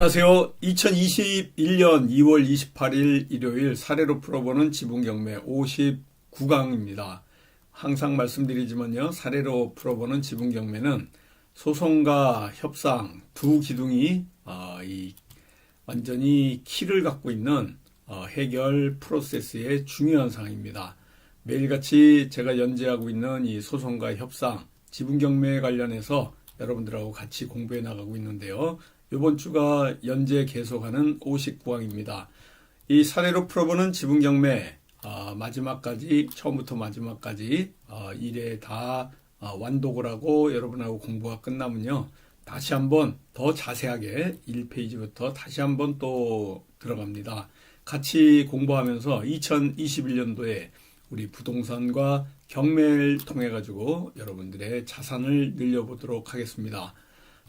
안녕하세요. 2021년 2월 28일 일요일 사례로 풀어보는 지분 경매 59강입니다. 항상 말씀드리지만요. 사례로 풀어보는 지분 경매는 소송과 협상 두 기둥이 어, 이 완전히 키를 갖고 있는 어, 해결 프로세스의 중요한 사항입니다. 매일같이 제가 연재하고 있는 이 소송과 협상, 지분 경매에 관련해서 여러분들하고 같이 공부해 나가고 있는데요. 이번 주가 연재 계속하는 59강입니다. 이 사례로 풀어보는 지분 경매 어, 마지막까지 처음부터 마지막까지 어, 일에 다 어, 완독을 하고 여러분하고 공부가 끝나면요. 다시 한번 더 자세하게 1페이지부터 다시 한번 또 들어갑니다. 같이 공부하면서 2021년도에 우리 부동산과 경매를 통해 가지고 여러분들의 자산을 늘려보도록 하겠습니다.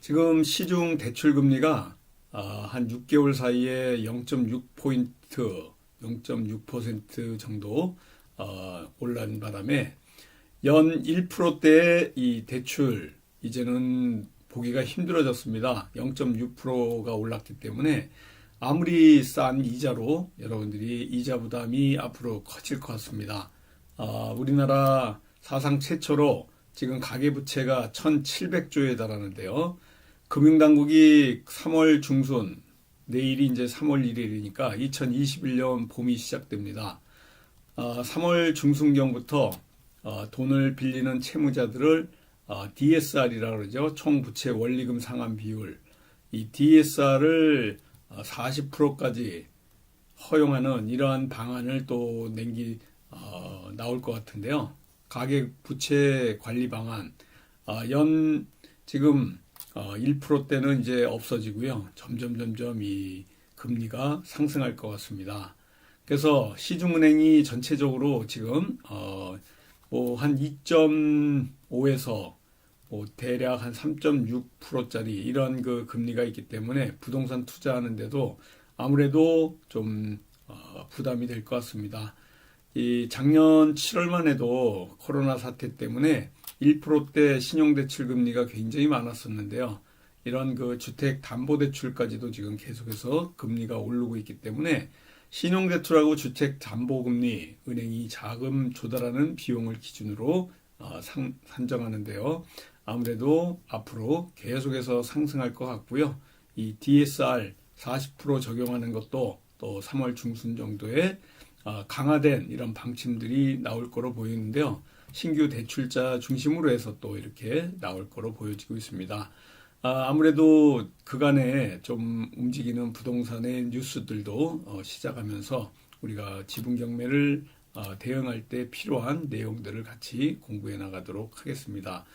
지금 시중 대출 금리가 아, 한 6개월 사이에 0.6포인트, 0.6% 정도 어, 올라온 바람에 연 1%대의 이 대출 이제는 보기가 힘들어졌습니다. 0.6%가 올랐기 때문에 아무리 싼 이자로 여러분들이 이자 부담이 앞으로 커질 것 같습니다. 아, 우리나라 사상 최초로 지금 가계부채가 1,700조에 달하는데요. 금융당국이 3월 중순, 내일이 이제 3월 1일이니까 2021년 봄이 시작됩니다. 아, 3월 중순경부터 어, 돈을 빌리는 채무자들을 어, DSR이라고 그러죠. 총 부채 원리금 상환 비율. 이 DSR을 40%까지 허용하는 이러한 방안을 또 nen기 어, 나올 것 같은데요. 가계 부채 관리 방안 어, 연 지금 어, 1%대는 이제 없어지고요. 점점 점점 이 금리가 상승할 것 같습니다. 그래서 시중은행이 전체적으로 지금 어, 뭐한 2.5에서 뭐 대략 한 3.6%짜리 이런 그 금리가 있기 때문에 부동산 투자하는데도 아무래도 좀 어, 부담이 될 것 같습니다. 이 작년 7월만 해도 코로나 사태 때문에 1%대 신용대출 금리가 굉장히 많았었는데요. 이런 그 주택 담보대출까지도 지금 계속해서 금리가 오르고 있기 때문에 신용대출하고 주택 담보금리 은행이 자금 조달하는 비용을 기준으로 어, 상, 산정하는데요. 아무래도 앞으로 계속해서 상승할 것 같고요. 이 DSR 40% 적용하는 것도 또 3월 중순 정도에 어, 강화된 이런 방침들이 나올 거로 보이는데요. 신규 대출자 중심으로 해서 또 이렇게 나올 거로 보여지고 있습니다. 아, 무래도 그간에 좀 움직이는 부동산의 뉴스들도 어, 시작하면서 우리가 지분 경매를 어, 대응할 때 필요한 내용들을 같이 공부해 나가도록 하겠습니다.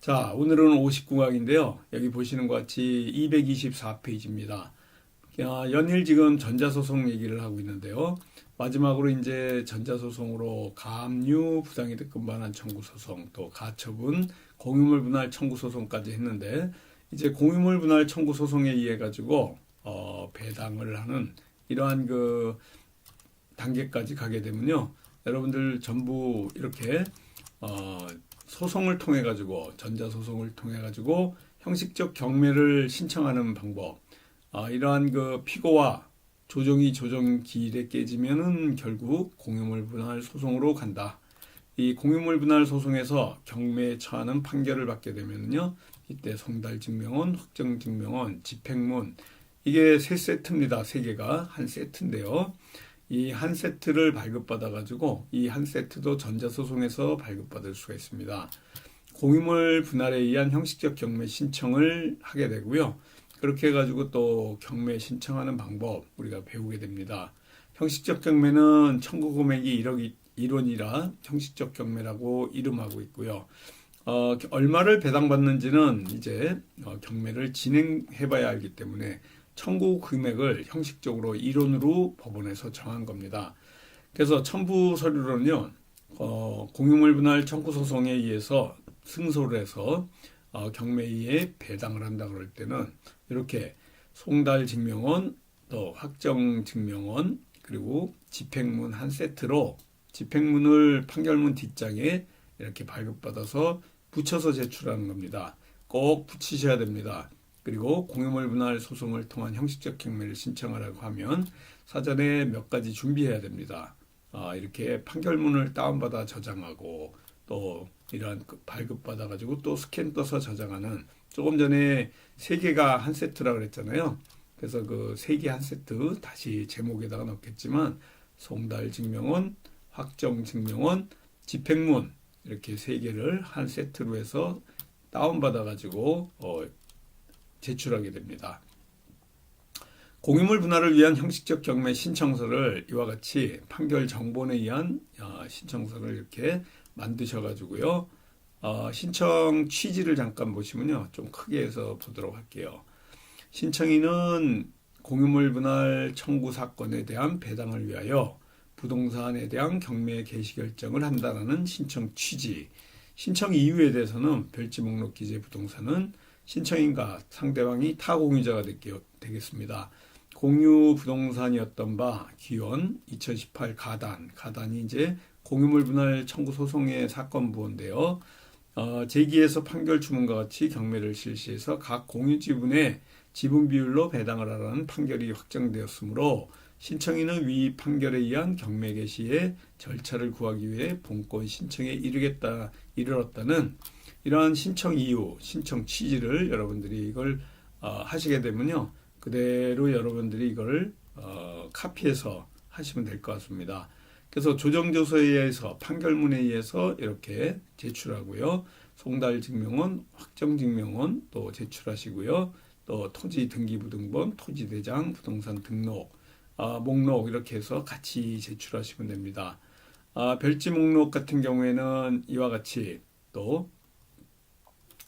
자, 오늘은 59강인데요. 여기 보시는 것 같이 224페이지입니다. 아, 연일 지금 전자소송 얘기를 하고 있는데요. 마지막으로 이제 전자소송으로 가압류 부당이득 금 반환 청구 소송 또 가처분 공유물 분할 청구 소송까지 했는데 이제 공유물 분할 청구 소송에 의해 가지고 어 배당을 하는 이러한 그 단계까지 가게 되면요. 여러분들 전부 이렇게 어 소송을 통해 가지고 전자 소송을 통해 가지고 형식적 경매를 신청하는 방법 아, 이러한 그 피고와 조정이 조정 기일에 깨지면은 결국 공유물 분할 소송으로 간다. 이 공유물 분할 소송에서 경매에 처하는 판결을 받게 되면요. 이때 성달 증명원, 확정 증명원, 집행문 이게 세 세트입니다. 세 개가 한 세트인데요. 이 한 세트를 발급받아 가지고 이 한 세트도 전자소송에서 발급받을 수가 있습니다. 공유물 분할에 의한 형식적 경매 신청을 하게 되고요. 그렇게 해가지고 또 경매 신청하는 방법 우리가 배우게 됩니다. 형식적 경매는 청구 금액이 1억 1원이라 형식적 경매라고 이름하고 있고요. 어, 얼마를 배당받는지는 이제 어, 경매를 진행해봐야 알기 때문에 청구 금액을 형식적으로 1원으로 법원에서 정한 겁니다. 그래서 첨부 서류로는요, 어, 공유물 분할 청구 소송에 의해서 승소를 해서 어, 경매에 배당을 한다 그럴 때는 이렇게 송달 증명원 또 확정 증명원 그리고 집행문 한 세트로 집행문을 판결문 뒷장에 이렇게 발급받아서 붙여서 제출하는 겁니다. 꼭 붙이셔야 됩니다. 그리고 공유물 분할 소송을 통한 형식적 경매를 신청하라고 하면 사전에 몇 가지 준비해야 됩니다. 아, 이렇게 판결문을 다운받아 저장하고 또 이러한 그 발급받아 가지고 또 스캔 떠서 저장하는 조금 전에 세 개가 한 세트라 그랬잖아요. 그래서 그 세 개 한 세트 다시 제목에다가 넣겠지만 송달 증명원, 확정 증명원, 집행문 이렇게 세 개를 한 세트로 해서 다운 받아 가지고 어, 제출하게 됩니다. 공유물 분할을 위한 형식적 경매 신청서를 이와 같이 판결 정본에 의한 어, 신청서를 이렇게 만드셔가지고요. 어, 신청 취지를 잠깐 보시면요. 좀 크게 해서 보도록 할게요. 신청인은 공유물 분할 청구 사건에 대한 배당을 위하여 부동산에 대한 경매 개시 결정을 한다는 신청 취지. 신청 이유에 대해서는 별지 목록 기재 부동산은 신청인과 상대방이 타 공유자가 되겠습니다. 공유 부동산이었던 바 기원 2018 가단 가단이 이제 공유물 분할 청구 소송의 사건 부호인데요. 어, 제기에서 판결 주문과 같이 경매를 실시해서 각 공유 지분의 지분 비율로 배당을 하라는 판결이 확정되었으므로 신청인은 위 판결에 의한 경매 개시의 절차를 구하기 위해 본건 신청에 이르겠다 이르렀다는 이러한 신청 이유, 신청 취지를 여러분들이 이걸 어, 하시게 되면요. 그대로 여러분들이 이걸 어, 카피해서 하시면 될 것 같습니다. 그래서 조정조서에 의해서 판결문에 의해서 이렇게 제출하고요. 송달 증명원, 확정 증명원 또 제출하시고요. 또 토지 등기부 등본, 토지 대장, 부동산 등록, 아, 목록 이렇게 해서 같이 제출하시면 됩니다. 아, 별지 목록 같은 경우에는 이와 같이 또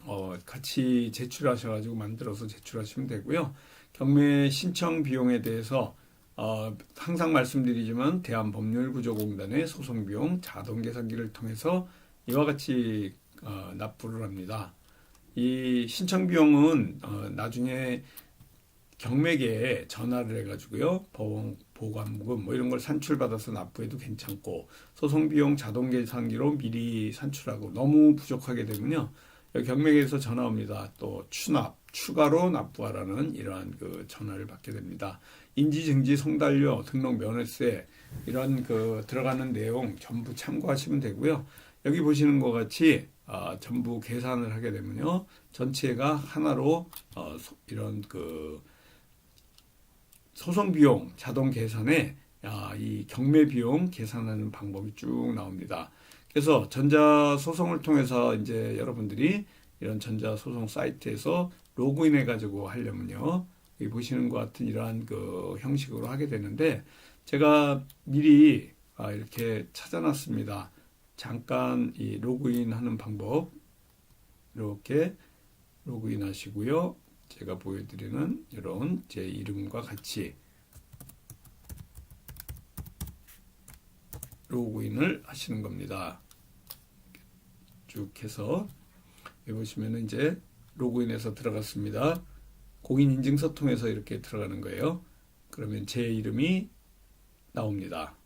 어, 같이 제출하셔가지고 만들어서 제출하시면 되고요. 경매 신청 비용에 대해서 어, 항상 말씀드리지만 대한법률구조공단의 소송비용 자동계산기를 통해서 이와 같이 어, 납부를 합니다. 이 신청 비용은 어, 나중에 경매계에 전화를 해가지고요 보험 보관금 뭐 이런 걸 산출받아서 납부해도 괜찮고 소송 비용 자동계산기로 미리 산출하고 너무 부족하게 되면요 경매계에서 전화 옵니다. 또 추납, 추가로 납부하라는 이러한 그 전화를 받게 됩니다. 인지증지 송달료, 등록 면허세 이런 그 들어가는 내용 전부 참고하시면 되고요. 여기 보시는 것 같이 어, 전부 계산을 하게 되면요. 전체가 하나로 어, 소, 이런 그 소송 비용 자동 계산에 아, 이 경매 비용 계산하는 방법이 쭉 나옵니다. 그래서 전자 소송을 통해서 이제 여러분들이 이런 전자 소송 사이트에서 로그인 해 가지고 하려면요. 보시는 것 같은 이러한 그 형식으로 하게 되는데 제가 미리 아, 이렇게 찾아놨습니다. 잠깐 이 로그인 하는 방법 이렇게 로그인 하시고요. 제가 보여드리는 이런 제 이름과 같이 로그인을 하시는 겁니다. 쭉 해서 보시면 이제 로그인해서 들어갔습니다. 공인 인증서 통해서 이렇게 들어가는 거예요. 그러면 제 이름이 나옵니다.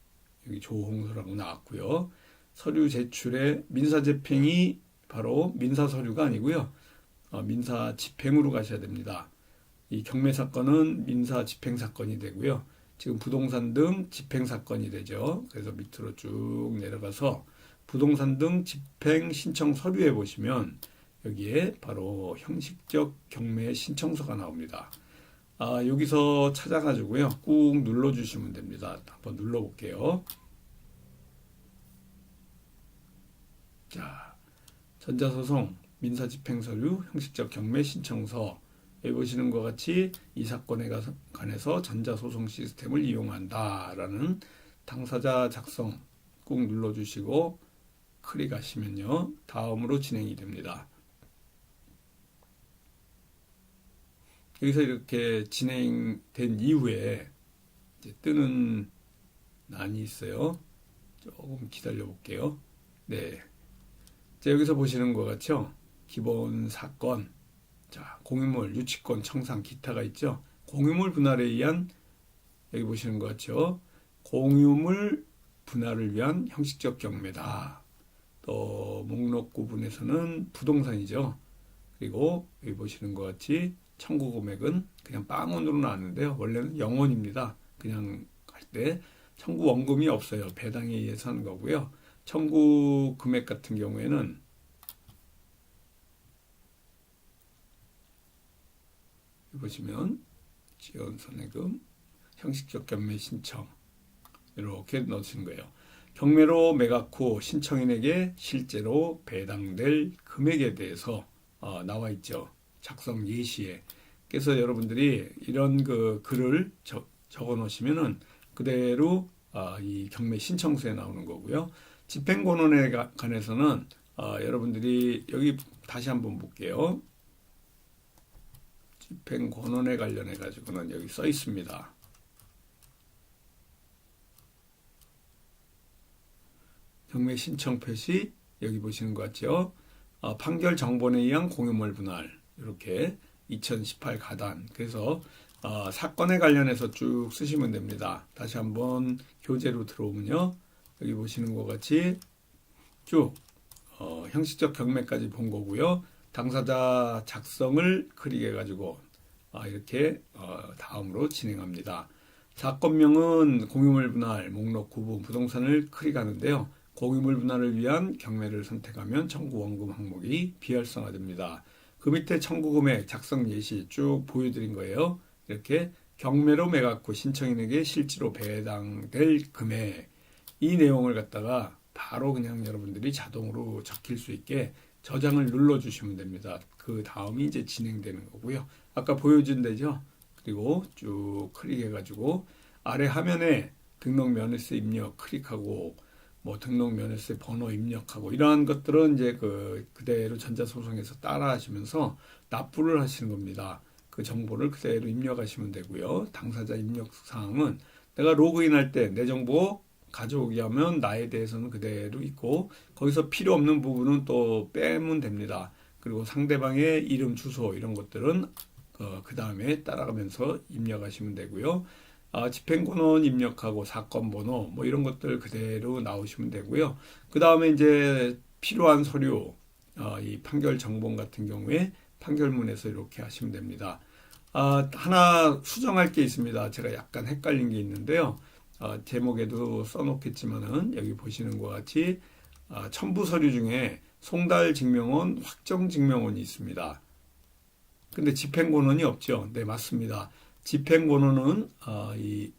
여기 조홍서라고 나왔고요. 서류 제출에 민사 집행이 바로 민사 서류가 아니고요. 어, 민사 집행으로 가셔야 됩니다. 이 경매 사건은 민사 집행 사건이 되고요. 지금 부동산 등 집행 사건이 되죠. 그래서 밑으로 쭉 내려가서 부동산 등 집행 신청 서류에 보시면 여기에 바로 형식적 경매 신청서가 나옵니다. 아, 여기서 찾아가지고요. 꾹 눌러주시면 됩니다. 한번 눌러볼게요. 자, 전자소송, 민사집행서류, 형식적 경매 신청서 여기 보시는 것 같이 이 사건에 관해서 전자소송 시스템을 이용한다라는 당사자 작성 꾹 눌러주시고 클릭하시면요. 다음으로 진행이 됩니다. 여기서 이렇게 진행된 이후에 뜨는 난이 있어요. 조금 기다려 볼게요. 네. 자, 여기서 보시는 것 같죠? 기본 사건, 자, 공유물, 유치권, 청산, 기타가 있죠. 공유물 분할에 의한 여기 보시는 것 같죠. 공유물 분할을 위한 형식적 경매다. 또 목록 구분에서는 부동산이죠. 그리고 여기 보시는 것 같이 청구 금액은 그냥 빵원으로 나왔는데요. 원래는 0원입니다. 그냥 할 때 청구 원금이 없어요. 배당에 의해서 하는 거고요. 청구 금액 같은 경우에는 보시면 지원 선해금, 형식적 경매 신청 이렇게 넣으시는 거예요. 경매로 매각 후 신청인에게 실제로 배당될 금액에 대해서 어, 나와 있죠. 작성 예시에. 그래서 여러분들이 이런 그 글을 적, 적어 놓으시면은 그대로 어, 이 경매 신청서에 나오는 거고요. 집행권원에 가- 관해서는 어, 여러분들이 여기 다시 한번 볼게요. 집행권원에 관련해 가지고는 여기 써 있습니다. 경매 신청 표시 여기 보시는 것 같죠? 어, 판결 정본에 의한 공유물 분할 이렇게 2018 가단 그래서 어, 사건에 관련해서 쭉 쓰시면 됩니다. 다시 한번 교재로 들어오면요 여기 보시는 것 같이 쭉 어, 형식적 경매까지 본 거고요. 당사자 작성을 클릭해 가지고 아, 이렇게 어, 다음으로 진행합니다. 사건명은 공유물 분할 목록 구분 부동산을 클릭하는데요. 공유물 분할을 위한 경매를 선택하면 청구 원금 항목이 비활성화됩니다. 그 밑에 청구 금액 작성 예시 쭉 보여드린 거예요. 이렇게 경매로 매각 후 신청인에게 실제로 배당될 금액 이 내용을 갖다가 바로 그냥 여러분들이 자동으로 적힐 수 있게 저장을 눌러 주시면 됩니다. 그 다음이 이제 진행되는 거고요. 아까 보여준 데죠. 그리고 쭉 클릭해 가지고 아래 화면에 등록 면허세 입력 클릭하고 뭐 등록 면허세 번호 입력하고 이러한 것들은 이제 그 그대로 전자소송에서 따라 하시면서 납부를 하시는 겁니다. 그 정보를 그대로 입력하시면 되고요. 당사자 입력 사항은 내가 로그인할 때 내 정보 가져오게 하면 나에 대해서는 그대로 있고 거기서 필요 없는 부분은 또 빼면 됩니다. 그리고 상대방의 이름, 주소 이런 것들은 어, 그 다음에 따라가면서 입력하시면 되고요. 아, 집행권원 입력하고 사건 번호 뭐 이런 것들 그대로 나오시면 되고요. 그 다음에 이제 필요한 서류, 어, 이 판결 정본 같은 경우에 판결문에서 이렇게 하시면 됩니다. 아, 하나 수정할 게 있습니다. 제가 약간 헷갈린 게 있는데요. 어, 제목에도 써놓겠지만은 여기 보시는 것 같이 아, 첨부 서류 중에 송달 증명원, 확정 증명원이 있습니다. 근데 집행권원이 없죠. 네, 맞습니다. 집행권원은 아, 이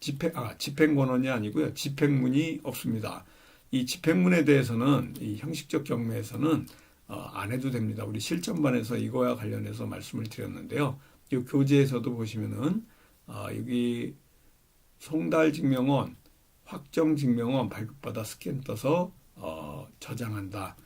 집행 아 집행권원이 아니고요. 집행문이 없습니다. 이 집행문에 대해서는 이 형식적 경매에서는 어, 안 해도 됩니다. 우리 실전반에서 이거와 관련해서 말씀을 드렸는데요. 이 교재에서도 보시면은 아, 여기 송달 증명원, 확정 증명원 발급받아 스캔 떠서 어, 저장한다.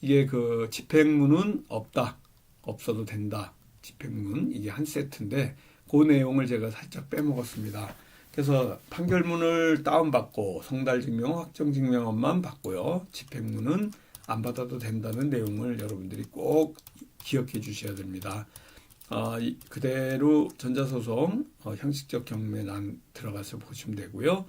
이게 그 집행문은 없다. 없어도 된다. 집행문 이게 한 세트인데 그 내용을 제가 살짝 빼먹었습니다. 그래서 판결문을 다운받고 송달증명, 확정 증명원만 받고요. 집행문은 안 받아도 된다는 내용을 여러분들이 꼭 기억해 주셔야 됩니다. 아, 이- 그대로 전자소송 어, 형식적 경매란 들어가서 보시면 되고요.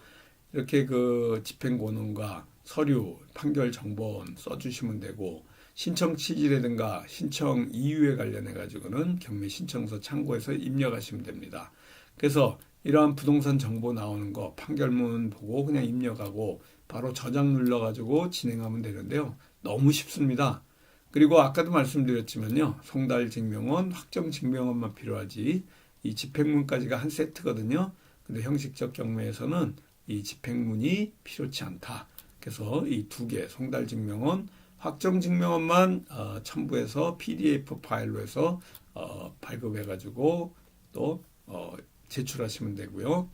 이렇게 그 집행권원과 서류, 판결 정보원 써주시면 되고 신청 취지라든가 신청 이유에 관련해 가지고는 경매 신청서 참고해서 입력하시면 됩니다. 그래서 이러한 부동산 정보 나오는 거 판결문 보고 그냥 입력하고 바로 저장 눌러 가지고 진행하면 되는데요. 너무 쉽습니다. 그리고 아까도 말씀드렸지만요. 송달 증명원, 확정 증명원만 필요하지 이 집행문까지가 한 세트거든요. 근데 형식적 경매에서는 이 집행문이 필요치 않다. 그래서 이 두 개, 송달 증명원, 확정 증명원만 어, 첨부해서 PDF 파일로 해서 어, 발급해 가지고 또 어, 제출하시면 되고요.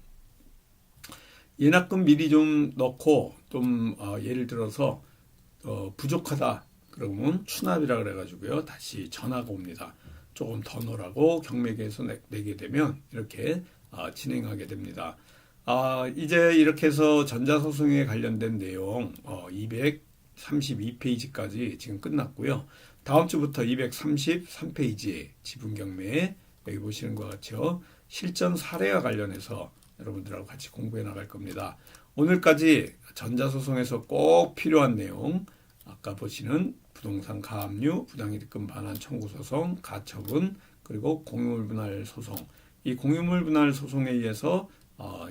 예납금 미리 좀 넣고 좀 어, 예를 들어서 어, 부족하다 그러면 추납이라 그래가지고요 다시 전화가 옵니다. 조금 더 넣으라고 경매계에서 내, 내게 되면 이렇게 아, 진행하게 됩니다. 아, 이제 이렇게 해서 전자소송에 관련된 내용 어, 232페이지까지 지금 끝났고요. 다음 주부터 233페이지 지분 경매 여기 보시는 것 같죠. 실전 사례와 관련해서 여러분들하고 같이 공부해 나갈 겁니다. 오늘까지 전자소송에서 꼭 필요한 내용 아까 보시는 부동산 가압류, 부당이득금 반환 청구 소송, 가처분, 그리고 공유물 분할 소송. 이 공유물 분할 소송에 의해서 어,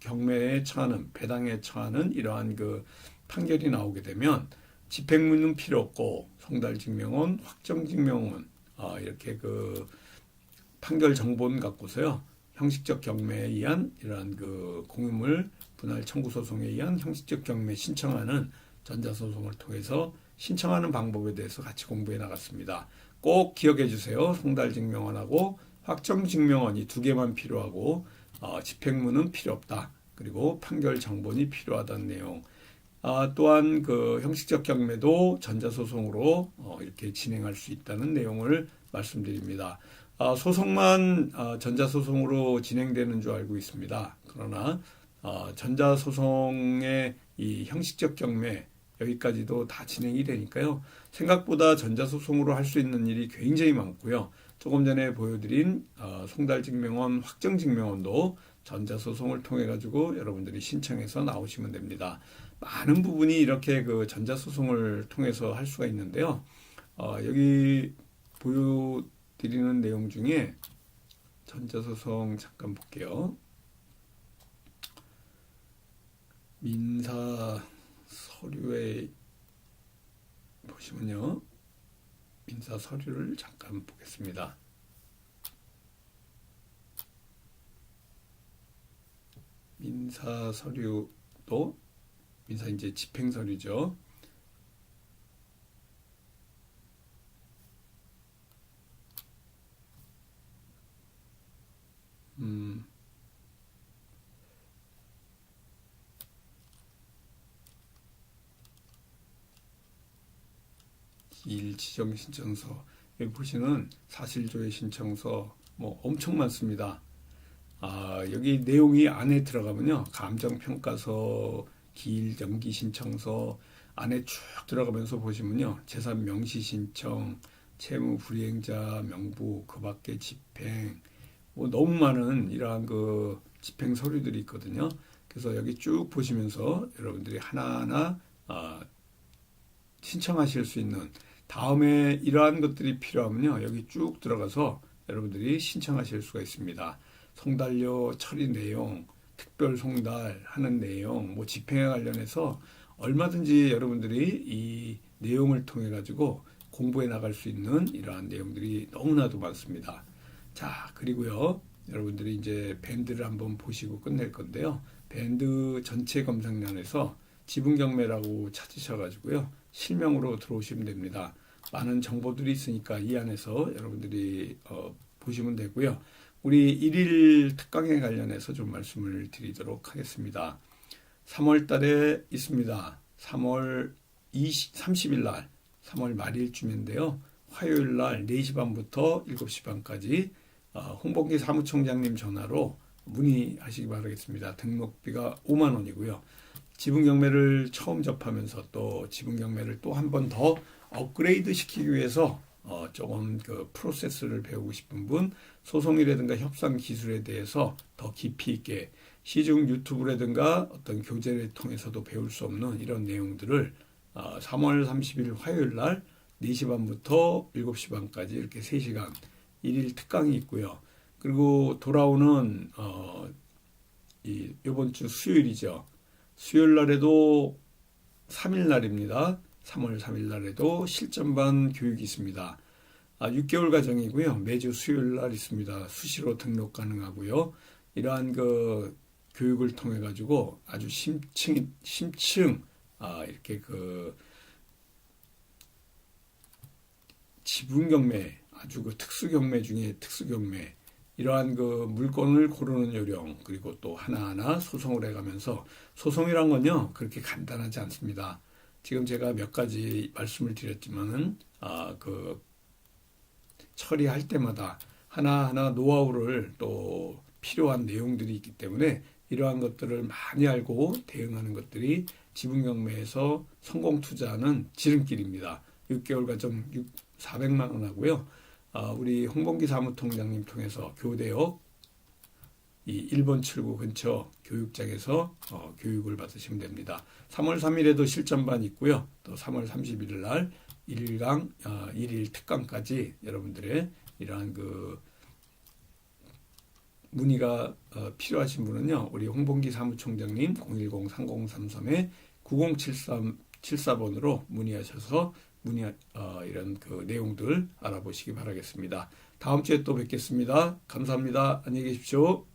경매에 처하는 배당에 처하는 이러한 그 판결이 나오게 되면 집행문은 필요 없고 송달증명원, 확정증명원 어, 이렇게 그 판결 정보는 갖고서요 형식적 경매에 의한 이러한 그 공유물 분할 청구 소송에 의한 형식적 경매 신청하는 전자소송을 통해서 신청하는 방법에 대해서 같이 공부해 나갔습니다. 꼭 기억해 주세요. 송달증명원하고 확정증명원 이 두 개만 필요하고 어, 집행문은 필요 없다. 그리고 판결 정본이 필요하다는 내용. 아, 또한 그 형식적 경매도 전자소송으로 어, 이렇게 진행할 수 있다는 내용을 말씀드립니다. 아, 소송만 아, 전자소송으로 진행되는 줄 알고 있습니다. 그러나 어, 전자소송의 이 형식적 경매 여기까지도 다 진행이 되니까요. 생각보다 전자소송으로 할 수 있는 일이 굉장히 많고요. 조금 전에 보여드린 어, 송달증명원, 확정증명원도 전자소송을 통해 가지고 여러분들이 신청해서 나오시면 됩니다. 많은 부분이 이렇게 그 전자소송을 통해서 할 수가 있는데요. 어, 여기 보여드리는 내용 중에 전자소송 잠깐 볼게요. 민사 서류에 보시면요. 민사 서류를 잠깐 보겠습니다. 민사 서류도 민사 이제 집행 서류죠. 음. 기일 지정 신청서 여기 보시는 사실조회 신청서 뭐 엄청 많습니다. 아, 여기 내용이 안에 들어가면요. 감정평가서, 기일 연기 신청서 안에 쭉 들어가면서 보시면요. 재산 명시 신청, 채무 불이행자 명부, 그 밖에 집행, 뭐 너무 많은 이러한 그 집행 서류들이 있거든요. 그래서 여기 쭉 보시면서 여러분들이 하나하나 아, 신청하실 수 있는 다음에 이러한 것들이 필요하면요. 여기 쭉 들어가서 여러분들이 신청하실 수가 있습니다. 송달료 처리 내용, 특별 송달 하는 내용, 뭐 집행에 관련해서 얼마든지 여러분들이 이 내용을 통해 가지고 공부해 나갈 수 있는 이러한 내용들이 너무나도 많습니다. 자, 그리고요. 여러분들이 이제 밴드를 한번 보시고 끝낼 건데요. 밴드 전체 검색란에서 지분 경매라고 찾으셔 가지고요. 실명으로 들어오시면 됩니다. 많은 정보들이 있으니까 이 안에서 여러분들이 어, 보시면 되고요. 우리 일일 특강에 관련해서 좀 말씀을 드리도록 하겠습니다. 3월 달에 있습니다. 3월 20, 30일 날, 3월 말일쯤인데요. 화요일 날 4시 반부터 7시 반까지 어, 홍범기 사무총장님 전화로 문의하시기 바라겠습니다. 등록비가 5만 원이고요. 지분 경매를 처음 접하면서 또 지분 경매를 또 한 번 더 업그레이드 시키기 위해서 어, 조금 그 프로세스를 배우고 싶은 분, 소송이라든가 협상 기술에 대해서 더 깊이 있게 시중 유튜브라든가 어떤 교재를 통해서도 배울 수 없는 이런 내용들을 어, 3월 30일 화요일 날 4시 반부터 7시 반까지 이렇게 3시간 일일 특강이 있고요. 그리고 돌아오는 어, 이 이번 주 수요일이죠. 수요일 날에도 3일 날입니다. 3월 3일 날에도 실전반 교육이 있습니다. 아, 6개월 과정이고요. 매주 수요일 날 있습니다. 수시로 등록 가능하고요. 이러한 그 교육을 통해 가지고 아주 심층 심층 아, 이렇게 그 지분 경매 아주 그 특수 경매 중에 특수 경매 이러한 그 물건을 고르는 요령 그리고 또 하나하나 소송을 해가면서 소송이란 건요 그렇게 간단하지 않습니다. 지금 제가 몇 가지 말씀을 드렸지만은 아 그 처리할 때마다 하나하나 노하우를 또 필요한 내용들이 있기 때문에 이러한 것들을 많이 알고 대응하는 것들이 지분 경매에서 성공 투자하는 지름길입니다. 6개월 과정 400만 원 하고요. 아, 우리 홍범기 사무통장님 통해서 교대역 이 1번 출구 근처 교육장에서 어, 교육을 받으시면 됩니다. 3월 3일에도 실전반 있고요. 또 3월 31일 날 1일강, 어, 1일 특강까지 여러분들의 이러한 그 문의가 어, 필요하신 분은요, 우리 홍봉기 사무총장님 010-3033에 9073 74번으로 문의하셔서 문의 어, 이런 그 내용들 알아보시기 바라겠습니다. 다음 주에 또 뵙겠습니다. 감사합니다. 안녕히 계십시오.